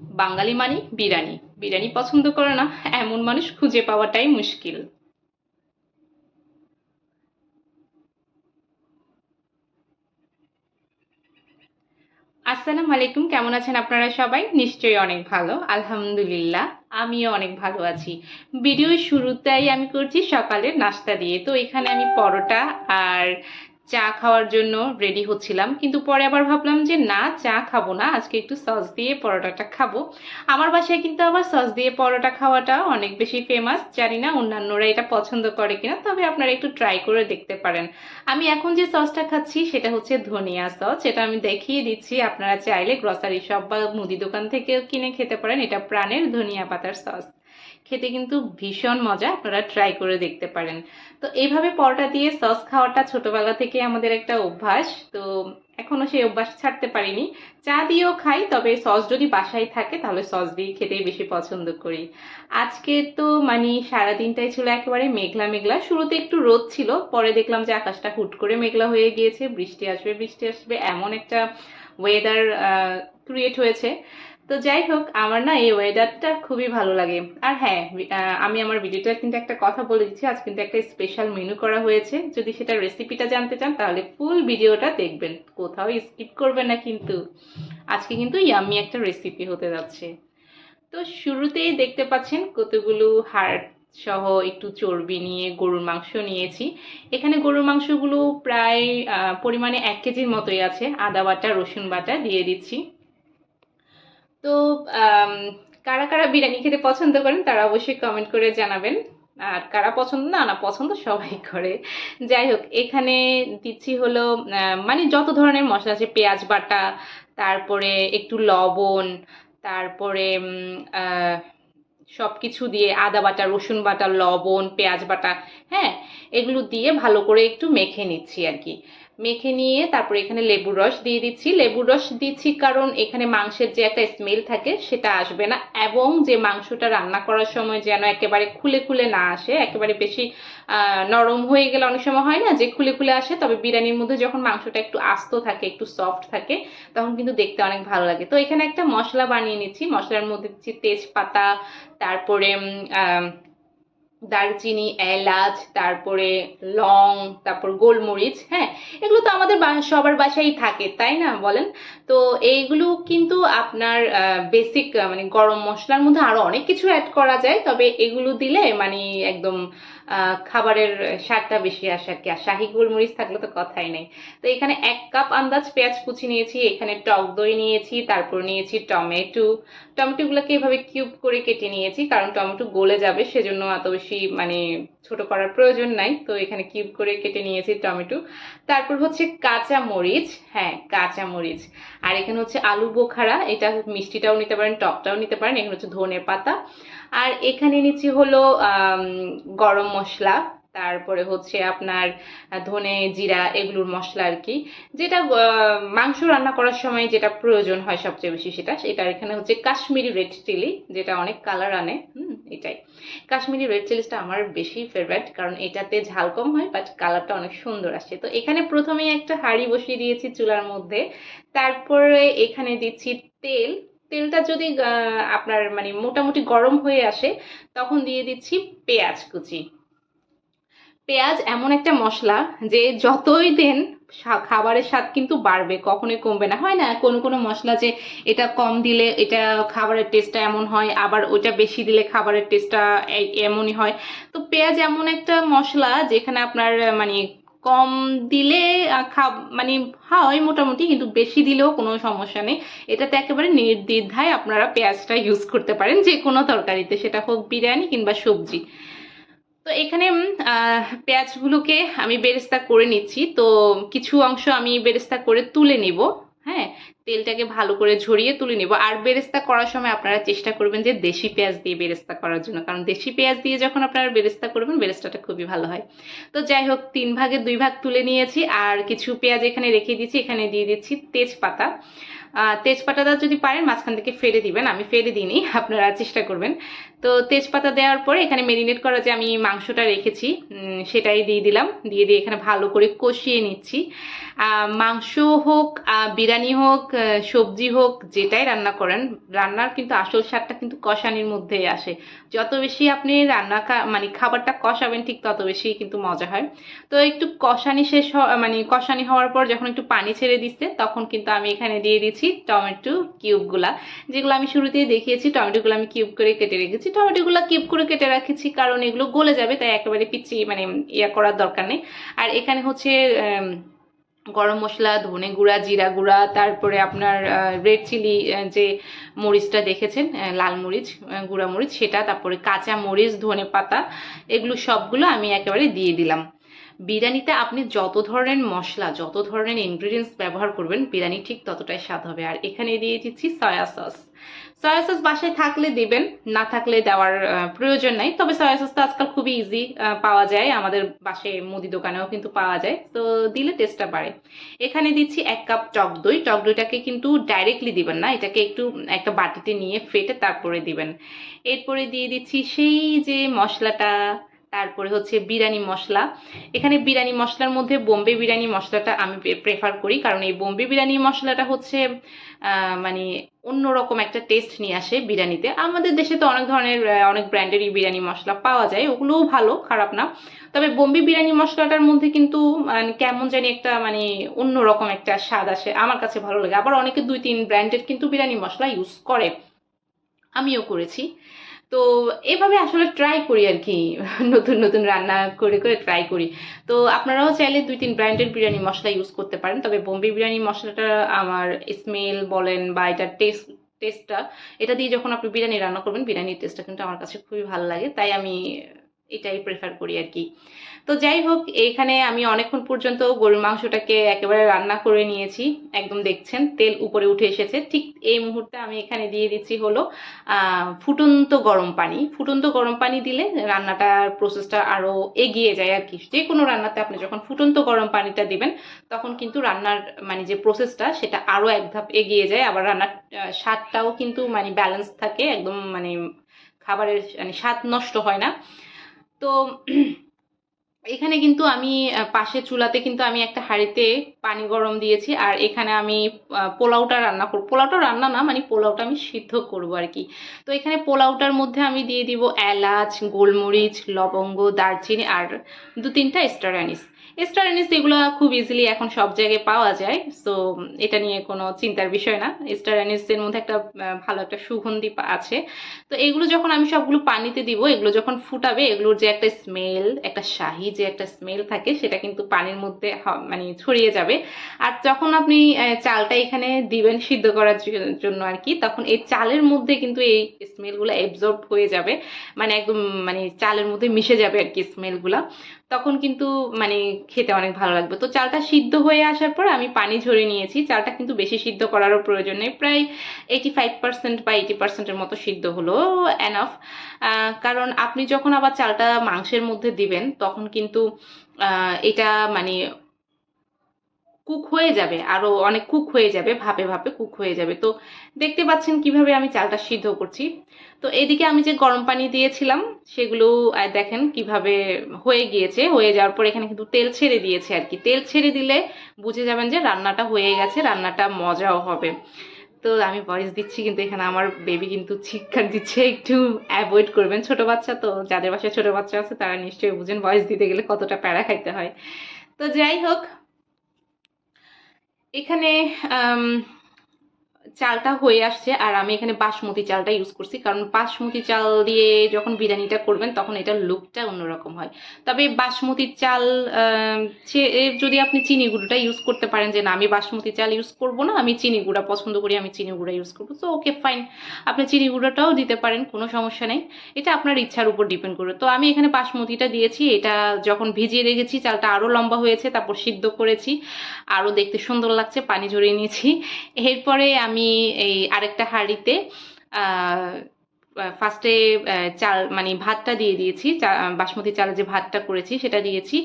বাঙালি মানে বিরিয়ানি বিরিয়ানি পছন্দ করে না, এমন মানুষ খুঁজে পাওয়াটাই মুশকিল। আসসালামু আলাইকুম, কেমন আছেন আপনারা সবাই? নিশ্চয়ই অনেক ভালো, আলহামদুলিল্লাহ, আমিও অনেক ভালো আছি। ভিডিওর শুরুতেই আমি করছি সকালের নাস্তা দিয়ে। তো এখানে আমি পরোটা আর চা খাওয়ার জন্য রেডি হচ্ছিলাম, কিন্তু পরে আবার ভাবলাম যে না, চা খাব না, আজকে একটু সস দিয়ে পরোটাটা খাব। আমার বাসায় কিন্তু আবার সস দিয়ে পরোটা খাওয়াটা অনেক বেশি ফেমাস জানি না অন্যান্যরা এটা পছন্দ করে কিনা, তবে আপনারা একটু ট্রাই করে দেখতে পারেন। আমি এখন যে সসটা খাচ্ছি, সেটা হচ্ছে ধনিয়া সস সেটা আমি দেখিয়ে দিচ্ছি, আপনারা চাইলে গ্রসারি শপ বা মুদি দোকান থেকেও কিনে খেতে পারেন, এটা প্রাণের ধনিয়া পাতার সস খেতে কিন্তু ভীষণ মজা, আপনারা ট্রাই করে দেখতে পারেন। তো এইভাবে পরোটা দিয়ে সস খাওয়াটা ছোটবেলা থেকে আমাদের একটা অভ্যাস, তো এখনও সেই অভ্যাস ছাড়তে পারিনি। চা দিয়েও খাই, তবে সস যদি বাসায় থাকে তাহলে সস দিয়ে খেতেই বেশি পছন্দ করি। আজকে তো মানে সারাদিনটাই ছিল একেবারে মেঘলা মেঘলা, শুরুতে একটু রোদ ছিল, পরে দেখলাম যে আকাশটা হুট করে মেঘলা হয়ে গিয়েছে, বৃষ্টি আসবে বৃষ্টি আসবে, এমন একটা ওয়েদার ক্রিয়েট হয়েছে। তো যাই হোক, আমার না এই ওয়েদারটা খুবই ভালো লাগে। আর হ্যাঁ আমি আমার ভিডিওটা কিন্তু একটা কথা বলে দিচ্ছি। আজ কিন্তু একটা স্পেশাল মেনু করা হয়েছে। যদি সেটা রেসিপিটা জানতে চান, তাহলে ফুল ভিডিওটা দেখবেন। কোথাও স্কিপ করবেন না কিন্তু। আজকে কিন্তু ইয়াম্মি একটা রেসিপি হতে যাচ্ছে। তো শুরুতেই দেখতে পাচ্ছেন, কতগুলো হাড় সহ একটু চর্বি নিয়ে গরুর মাংস নিয়েছি। এখানে গরুর মাংসগুলো প্রায় পরিমাণে এক কেজির মতোই আছে। আদা বাটা, রসুন বাটা দিয়ে দিচ্ছি। তো কারা কারা বিরিয়ানি খেতে পছন্দ করেন তারা অবশ্যই কমেন্ট করে জানাবেন। আর কারা পছন্দ, না না, পছন্দ সবাই করে। যাই হোক, এখানে দিচ্ছি হলো মানে যত ধরনের মশলা আছে, পেঁয়াজ বাটা, তারপরে একটু লবণ, তারপরে সব কিছু দিয়ে আদা বাটা, রসুন বাটা, লবণ, পেঁয়াজ বাটা হ্যাঁ এগুলো দিয়ে ভালো করে একটু মেখে নিচ্ছি আর কি। মেখে নিয়ে তারপরে এখানে লেবুর রস দিয়ে দিচ্ছি। লেবুর রস দিচ্ছি কারণ এখানে মাংসের যে একটা স্মেল থাকে সেটা আসবে না এবং যে মাংসটা রান্না করার সময় যেন একেবারে খুলে খুলে না আসে, একেবারে বেশি নরম হয়ে গেলে অনেক সময় হয় না যে খুলে খুলে আসে, তবে বিরিয়ানির মধ্যে যখন মাংসটা একটু আস্ত থাকে, একটু সফট থাকে, তখন কিন্তু দেখতে অনেক ভালো লাগে। তো এখানে একটা মশলা বানিয়ে নিচ্ছি। মশলার মধ্যে দিচ্ছি তেজপাতা, তারপরে দারচিনি, এলাচ, তারপরে লং, তারপর গোলমরিচ হ্যাঁ এগুলো তো আমাদের সবার বাসায় থাকে, তাই না বলেন? তো এইগুলো কিন্তু আপনার বেসিক মানে গরম মশলার মধ্যে আরও অনেক কিছু অ্যাড করা যায়, তবে এগুলো দিলে মানে একদম খাবারের স্বাদটা বেশি আসে আর কি। আর শাহি গোলমরিচ থাকলে তো কথাই নেই। তো এখানে এক কাপ আন্দাজ পেঁয়াজ কুচি নিয়েছি, এখানে টক দই নিয়েছি, তারপর নিয়েছি টমেটো। টমেটোগুলোকে এভাবে কিউব করে কেটে নিয়েছি, কারণ টমেটো গলে যাবে, সেজন্য এত বেশি মানে ছোট করার প্রয়োজন নাই। তো এখানে কিউব করে কেটে নিয়েছি টমেটো। তারপর হচ্ছে কাঁচা মরিচ হ্যাঁ কাঁচা মরিচ। আর এখানে হচ্ছে আলু বোখারা, এটা মিষ্টিটাও নিতে পারেন, টকটাও নিতে পারেন। এখানে হচ্ছে ধনে পাতা আর এখানে নিচ্ছি হলো গরম মশলা, তারপরে হচ্ছে আপনার ধনে জিরা, এগুলোর মশলা আর কি। যেটা মাংস রান্না করার সময় যেটা প্রয়োজন হয় সবচেয়ে বেশি সেটা সেটা এখানে হচ্ছে কাশ্মীরি রেড চিলি, যেটা অনেক কালার আনে। হুম, এটাই। কাশ্মীরি রেড চিলিসটা আমার বেশি ফেভারিট কারণ এটাতে ঝাল কম হয় বাট কালারটা অনেক সুন্দর আসে। তো এখানে প্রথমেই একটা হাঁড়ি বসিয়ে দিয়েছি চুলার মধ্যে। তারপরে এখানে দিচ্ছি তেল তেলটা যদি আপনার মানে মোটামুটি গরম হয়ে আসে, তখন দিয়ে দিচ্ছি পেঁয়াজ কুচি। পেঁয়াজ এমন একটা মশলা যে যতই দেন খাবারের স্বাদ কিন্তু বাড়বে, কখনোই কমবে না। হয় না, কোনো কোনো মশলা যে এটা কম দিলে এটা খাবারের টেস্টটা এমন হয়, আবার ওটা বেশি দিলে খাবারের টেস্টটা এমনই হয়। তো পেঁয়াজ এমন একটা মশলা যেখানে আপনার মানে কম দিলে খা মানে হয় মোটামুটি, কিন্তু বেশি দিলেও কোনো সমস্যা নেই। এটাতে একেবারে নির্দ্বিধায় আপনারা পেঁয়াজটা ইউজ করতে পারেন, যে কোনো তরকারিতে, সেটা হোক বিরিয়ানি কিংবা সবজি। তো এখানে পেঁয়াজগুলোকে আমি বেরেস্তা করে নিচ্ছি। তো কিছু অংশ আমি বেরেস্তা করে তুলে নিব। তেলটাকে ভালো করে ঝরিয়ে তুলে নেব। আর বেরেস্তা করার সময় আপনারা চেষ্টা করবেন যে দেশি পেঁয়াজ দিয়ে বেরেস্তা করার জন্য। কারণ দেশি পেঁয়াজ দিয়ে যখন আপনারা বেরেস্তা করবেন, বেরেস্তাটা খুবই ভালো হয়। তো যাই হোক, তিন ভাগে দুই ভাগ তুলে নিয়েছি। আর কিছু পেঁয়াজ এখানে রেখে দিয়েছি। এখানে দিয়ে দিচ্ছি তেজপাতা। তেজপাতাটা যদি পারেন, মাঝখান থেকে ফেলে দিবেন। আমি ফেলে দিইনি। আপনারা চেষ্টা করবেন। তো তেজপাতা দেওয়ার পরে এখানে মেরিনেট করা যে আমি মাংসটা রেখেছি সেটাই দিয়ে দিলাম। দিয়ে দিয়ে এখানে ভালো করে কষিয়ে নিচ্ছি। মাংস হোক বিরিয়ানি হোক সবজি হোক, যেটাই রান্না করেন, রান্নার কিন্তু আসল স্বাদটা কিন্তু কষানির মধ্যেই আসে। যত বেশি আপনি রান্না মানে খাবারটা কষাবেন, ঠিক তত বেশি কিন্তু মজা হয়। তো একটু কষানি শেষ মানে কষানি হওয়ার পর যখন একটু পানি ছেড়ে দিচ্ছে, তখন কিন্তু আমি এখানে দিয়ে দিচ্ছি টমেটো কিউবগুলা। যেগুলো আমি শুরুতেই দেখিয়েছি, টমেটোগুলো আমি কিউব করে কেটে রেখেছি টমেটোগুলো কিপ করে কেটে রাখেছি, কারণ এগুলো গলে যাবে, তাই একেবারে পিচি মানে ইয়া করার দরকার নেই। আর এখানে হচ্ছে গরম মশলা, ধনে গুঁড়া, জিরা গুঁড়া, তারপরে আপনার রেড চিলি যে মরিচটা দেখেছেন লাল মরিচ গুঁড়া মরিচ, সেটা, তারপরে কাঁচা মরিচ, ধনে পাতা, এগুলো সবগুলো আমি একেবারে দিয়ে দিলাম। বিরিয়ানিতে আপনি যত ধরনের মশলা, যত ধরনের ইনগ্রিডিয়েন্টস ব্যবহার করবেন, বিরিয়ানি ঠিক ততটাই স্বাদ হবে। আর এখানে দিয়ে দিচ্ছি সয়া সস সয়া সস বাসায় থাকলে দিবেন, না থাকলে দেওয়ার প্রয়োজন নাই। তবে সয়া সসটা আজকাল খুবই ইজি পাওয়া যায়। আমাদের বাসে মুদি দোকানেও কিন্তু পাওয়া যায়। তো দিলে টেস্টটা বাড়ে। এখানে দিচ্ছি এক কাপ টক দই। টক দইটাকে কিন্তু ডাইরেক্টলি দিবেন না। এটাকে একটু একটা বাটিতে নিয়ে ফেটে তারপরে দিবেন। এরপরে দিয়ে দিচ্ছি সেই যে মশলাটা তারপরে হচ্ছে বিরিয়ানি মশলা। এখানে বিরিয়ানি মশলার মধ্যে বোম্বে বিরিয়ানি মশলাটা আমি প্রেফার করি, কারণ এই বোম্বে বিরিয়ানি মশলাটা হচ্ছে মানে অন্যরকম একটা টেস্ট নিয়ে আসে বিরিয়ানিতে। আমাদের দেশে তো অনেক ধরনের অনেক ব্র্যান্ডেরই বিরিয়ানি মশলা পাওয়া যায়, ওগুলোও ভালো, খারাপ না। তবে বোম্বে বিরিয়ানি মশলাটার মধ্যে কিন্তু মানে কেমন জানি একটা মানে অন্যরকম একটা স্বাদ আসে, আমার কাছে ভালো লাগে। আবার অনেকে দুই তিন ব্র্যান্ডের কিন্তু বিরিয়ানি মশলা ইউজ করে। আমিও করেছি। তো এভাবে আসলে ট্রাই করি আর কি নতুন নতুন রান্না করে করে ট্রাই করি। তো আপনারাও চাইলে দুই তিন ব্র্যান্ডের বিরিয়ানি মশলা ইউজ করতে পারেন। তবে বোম্বে বিরিয়ানি মশলাটা আমার স্মেল বলেন বা এটার টেস্ট টেস্টটা এটা দিয়ে যখন আপনি বিরিয়ানি রান্না করবেন, বিরিয়ানির টেস্টটা কিন্তু আমার কাছে খুবই ভালো লাগে। তাই আমি এটাই প্রেফার করি আর কি। তো যাই হোক, এখানে আমি অনেকক্ষণ পর্যন্ত গরুর মাংসটাকে একেবারে রান্না করে নিয়েছি, একদম দেখছেন, তেল উপরে উঠে এসেছে। ঠিক এই মুহূর্তে আমি এখানে দিয়ে দিচ্ছি হলো ফুটন্ত গরম পানি। ফুটন্ত গরম পানি দিলে রান্নাটার প্রসেসটা আরও এগিয়ে যায় আর কি। যে কোনো রান্নাতে আপনি যখন ফুটন্ত গরম পানিটা দিবেন, তখন কিন্তু রান্নার মানে যে প্রসেসটা সেটা আরও এক ধাপ এগিয়ে যায়। আবার রান্নার স্বাদটাও কিন্তু মানে ব্যালেন্স থাকে, একদম মানে খাবারের মানে স্বাদ নষ্ট হয় না। তো এখানে কিন্তু আমি পাশে চুলাতে কিন্তু আমি একটা হাঁড়িতে পানি গরম দিয়েছি আর এখানে আমি পোলাওটা রান্না করব। পোলাওটা রান্না না মানে পোলাওটা আমি সিদ্ধ করব আর কি। তো এখানে পোলাওটার মধ্যে আমি দিয়ে দিব এলাচ, গোলমরিচ, লবঙ্গ, দারচিনি আর দু তিনটা স্টার অ্যানিস। স্টার অ্যানিস এগুলো খুব ইজিলি এখন সব জায়গায় পাওয়া যায় সো এটা নিয়ে কোনো চিন্তার বিষয় না। স্টার অ্যানিসের মধ্যে একটা ভালো একটা সুগন্ধি আছে। তো এগুলো যখন আমি সবগুলো পানিতে দিব, এগুলো যখন ফুটাবে, এগুলোর যে একটা স্মেল একটা শাহি যে একটা স্মেল থাকে, সেটা কিন্তু পানির মধ্যে মানে ছড়িয়ে যাবে। আর যখন আপনি চালটা এখানে দিবেন সিদ্ধ করার জন্য আর কি, তখন এই চালের মধ্যে কিন্তু এই স্মেলগুলো এবজর্ব হয়ে যাবে। মানে একদম মানে চালের মধ্যে মিশে যাবে আর কি স্মেলগুলো তখন কিন্তু মানে খেতে অনেক ভালো লাগবে। তো চালটা সিদ্ধ হয়ে আসার পর আমি পানি ঝরে নিয়েছি। চালটা কিন্তু বেশি সিদ্ধ করারও প্রয়োজন নেই। প্রায় এইটি ফাইভ পার্সেন্ট বা এইটি পার্সেন্টের মতো সিদ্ধ হলো অ্যানফ কারণ আপনি যখন আবার চালটা মাংসের মধ্যে দিবেন, তখন কিন্তু এটা মানে কুক হয়ে যাবে, আরও অনেক কুক হয়ে যাবে, ভাপে ভাপে কুক হয়ে যাবে। তো দেখতে পাচ্ছেন কীভাবে আমি চালটা সিদ্ধ করছি। তো এদিকে আমি যে গরম পানি দিয়েছিলাম, সেগুলো দেখেন কীভাবে হয়ে গিয়েছে। হয়ে যাওয়ার পর এখানে কিন্তু তেল ছেড়ে দিয়েছে আর কি। তেল ছেড়ে দিলে বুঝে যাবেন যে রান্নাটা হয়ে গেছে, রান্নাটা মজাও হবে। তো আমি ভয়েস দিচ্ছি কিন্তু এখানে আমার বেবি কিন্তু চিৎকার দিচ্ছে, একটু অ্যাভয়েড করবেন। ছোট বাচ্চা তো, যাদের বাসায় ছোট বাচ্চা আছে, তারা নিশ্চয়ই বুঝেন, ভয়েস দিতে গেলে কতটা প্যারা খাইতে হয়। তো যাই হোক এখানে চালটা হয়ে আসছে আর আমি এখানে বাসমতি চালটা ইউজ করছি। কারণ বাসমতি চাল দিয়ে যখন বিরিয়ানিটা করবেন, তখন এটার লুকটা অন্যরকম হয়। তবে বাসমতি চাল যদি আপনি চিনি গুঁড়োটা ইউজ করতে পারেন যে, না, আমি বাসমতি চাল ইউজ করব না, আমি চিনি গুঁড়া পছন্দ করি, আমি চিনি গুঁড়া ইউজ করব। তো ওকে ফাইন আপনি চিনি গুঁড়োটাও দিতে পারেন, কোনো সমস্যা নেই। এটা আপনার ইচ্ছার উপর ডিপেন্ড করবে তো আমি এখানে বাসমতিটা দিয়েছি। এটা যখন ভিজিয়ে রেখেছি, চালটা আরও লম্বা হয়েছে, তারপর সিদ্ধ করেছি। আরও দেখতে সুন্দর লাগছে, পানি ঝরিয়ে নিয়েছি। এরপরে আমি এই আরেকটা হাঁড়িতে ফার্স্টে চাল মানে ভাতটা দিয়ে দিয়েছি বাসমতি চালে যে ভাতটা করেছি সেটা দিয়েছি,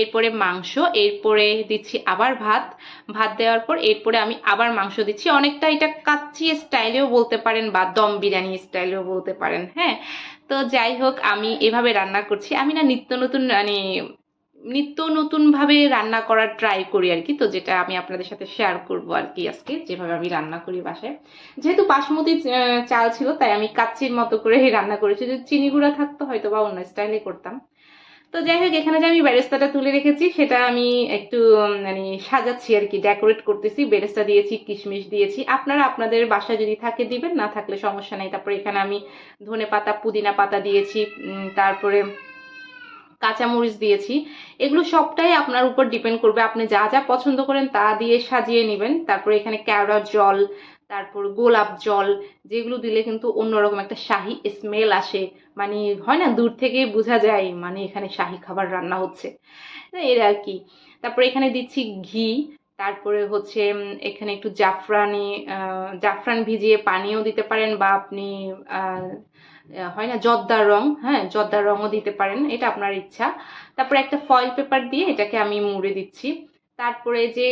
এরপরে মাংস, এরপরে দিচ্ছি আবার ভাত ভাত দেওয়ার পর এরপরে আমি আবার মাংস দিচ্ছি। অনেকটা এটা কাচ্চি স্টাইলেও বলতে পারেন বা দম বিরিয়ানি স্টাইলেও বলতে পারেন হ্যাঁ? তো যাই হোক, আমি এভাবে রান্না করছি। আমি না নিত্য নতুন মানে নিত্য নতুন ভাবে রান্না করার ট্রাই করি আর কি। তো যেটা আমি আপনাদের সাথে শেয়ার করব আর কি আজকে, যেভাবে আমি রান্না করি বাসায়। যেহেতু বাসমতি চাল ছিল, তাই আমি কাচ্চির মতো করে রান্না করেছি। যদি চিনি গুঁড়া থাকতো, হয়তো বা অন্য স্টাইলে করতাম। তো যাই হোক, এখানে যে আমি বেরেস্তাটা তুলে রেখেছি, সেটা আমি একটু মানে সাজাচ্ছি আর কি। ডেকোরেট করতেছি, বেরেস্তা দিয়েছি, কিশমিশ দিয়েছি। আপনারা আপনাদের বাসায় যদি থাকে দিবেন, না থাকলে সমস্যা নাই। তারপরে এখানে আমি ধনে পাতা পুদিনা পাতা দিয়েছি তারপরে কাঁচামরিচ দিয়েছি। এগুলো সবটাই আপনার উপর ডিপেন্ড করবে। আপনি যা যা পছন্দ করেন তা দিয়ে সাজিয়ে নেবেন। তারপরে এখানে ক্যারট জল, তারপর গোলাপ জল, যেগুলো দিলে কিন্তু অন্যরকম একটা শাহি স্মেল আসে। মানে হয় না, দূর থেকে বোঝা যায় মানে এখানে শাহি খাবার রান্না হচ্ছে। এর আর কি। তারপরে এখানে দিচ্ছি ঘি, তারপরে হচ্ছে এখানে একটু জাফরানি জাফরান ভিজিয়ে পানিও দিতে পারেন বা আপনি হয় না জর্দার রং হ্যাঁ জর্দার রঙও দিতে পারেন, এটা আপনার ইচ্ছা। তারপরে একটা ফয়েল পেপার দিয়ে এটাকে আমি মুড়ে দিচ্ছি। তারপরে যে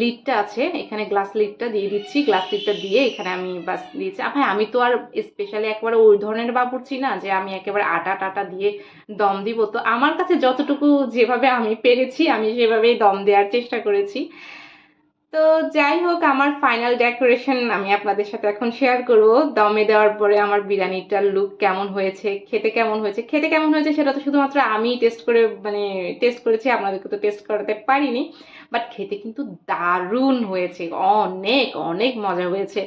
লিডটা আছে, এখানে গ্লাস লিডটা দিয়ে দিচ্ছি। গ্লাস লিডটা দিয়ে এখানে আমি বাস দিয়েছি। হ্যাঁ আমি তো আর স্পেশালি একেবারে ওই ধরনের বাবুর্চি না যে, আমি একেবারে আটা টাটা দিয়ে দম দিব। তো আমার কাছে যতটুকু যেভাবে আমি পেরেছি, আমি সেভাবেই দম দেওয়ার চেষ্টা করেছি। তো যাই হোক, আমার ফাইনাল ডেকোরেশন আমি আপনাদের সাথে এখন শেয়ার করব। দমে দেওয়ার পরে আমার বিরিয়ানিটার লুক কেমন হয়েছে, খেতে কেমন হয়েছে, খেতে কেমন হয়েছে সেটা তো শুধুমাত্র আমি টেস্ট করে মানে টেস্ট করেছি, আপনাদেরকে তো টেস্ট করাতে পারিনি। বাট খেতে কিন্তু দারুণ হয়েছে, অনেক অনেক মজা হয়েছে।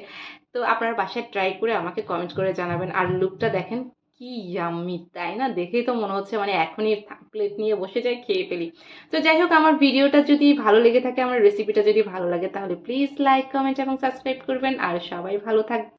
তো আপনারা বাসায় ট্রাই করে আমাকে কমেন্ট করে জানাবেন। আর লুকটা দেখেন কি ইয়াম্মি তাই না? দেখেই তো মনে হচ্ছে মানে এখনই প্লেট নিয়ে বসে যাই, খেয়ে ফেলি। তো যাই হোক, আমার ভিডিওটা যদি ভালো লেগে থাকে, আমার রেসিপিটা যদি ভালো লাগে, তাহলে প্লিজ লাইক কমেন্ট এবং সাবস্ক্রাইব করবেন। আর সবাই ভালো থাকবেন